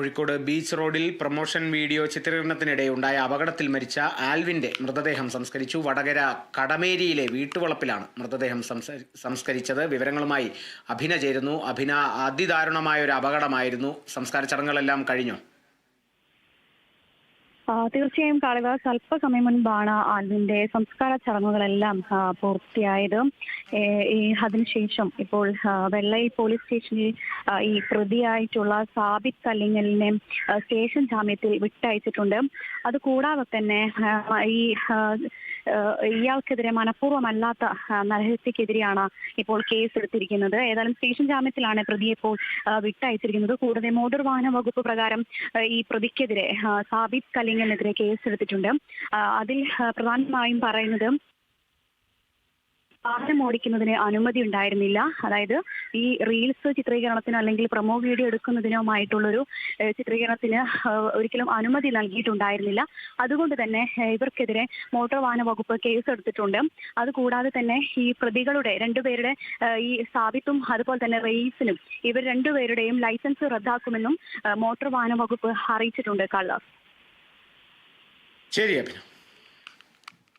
Kozhikode beach റോഡിൽ promotion video ചിത്രീകരണത്തിനിടെ ഉണ്ടായ അപകടത്തിൽ മരിച്ച ആൽവിന്റെ മൃതദേഹം സംസ്കരിച്ചു. വടകര കടമേരിയിലെ വീട്ടുവളപ്പിലാണ് മൃതദേഹം സംസ- സംസ്കരിച്ചത്. വിവരങ്ങളുമായി അഭിന ചേരുന്നു. അഭിന അതിദാരുണമായ ഒരു അപകടമായിരുന്നു. സംസ്കാര ചടങ്ങുകളെല്ലാം കഴിഞ്ഞു. തീർച്ചയായും കാളിദാസ് അല്പസമയം മുൻപാണ് അതിന്റെ സംസ്കാര ചടങ്ങുകളെല്ലാം പൂർത്തിയായത്. അതിനുശേഷം ഇപ്പോൾ വെള്ളൈ വെള്ളയിൽ പോലീസ് സ്റ്റേഷനിൽ ഈ പ്രതിയായിട്ടുള്ള സാബിത് കല്ലിങ്ങലിനെ സ്റ്റേഷൻ ജാമ്യത്തിൽ വിട്ടയച്ചിട്ടുണ്ട്. അതുകൂടാതെ തന്നെ ഈ ഇയാൾക്കെതിരെ മനഃപൂർവമല്ലാത്ത നരഹത്യക്കെതിരെയാണ് ഇപ്പോൾ കേസ് എടുത്തിരിക്കുന്നത് ഏതായാലും സ്റ്റേഷൻ ജാമ്യത്തിലാണ് പ്രതിയെ ഇപ്പോൾ വിട്ടയച്ചിരിക്കുന്നത്. കൂടാതെ മോട്ടോർ വാഹന വകുപ്പ് പ്രകാരം ഈ പ്രതിക്കെതിരെ സാബിത് കലിംഗിനെതിരെ കേസെടുത്തിട്ടുണ്ട്. അതിൽ പ്രധാനമായും പറയുന്നത് വാഹനം ഓടിക്കുന്നതിന് അനുമതി ഉണ്ടായിരുന്നില്ല. അതായത് ഈ റീൽസ് ചിത്രീകരണത്തിനോ അല്ലെങ്കിൽ പ്രൊമോ വീഡിയോ എടുക്കുന്നതിനുമായിട്ടുള്ളൊരു ചിത്രീകരണത്തിന് ഒരിക്കലും അനുമതി നൽകിയിട്ടുണ്ടായിരുന്നില്ല. അതുകൊണ്ട് തന്നെ ഇവർക്കെതിരെ മോട്ടോർ വാഹന വകുപ്പ് കേസ് എടുത്തിട്ടുണ്ട് അതുകൂടാതെ തന്നെ ഈ പ്രതികളുടെ രണ്ടുപേരുടെ ഈ സാബിത്തും അതുപോലെ തന്നെ റെയ്സിനും ഇവർ രണ്ടുപേരുടെയും ലൈസൻസ് റദ്ദാക്കുമെന്നും മോട്ടോർ വാഹന വകുപ്പ് അറിയിച്ചിട്ടുണ്ട് കള്ളാസ്. ശരി അഭിന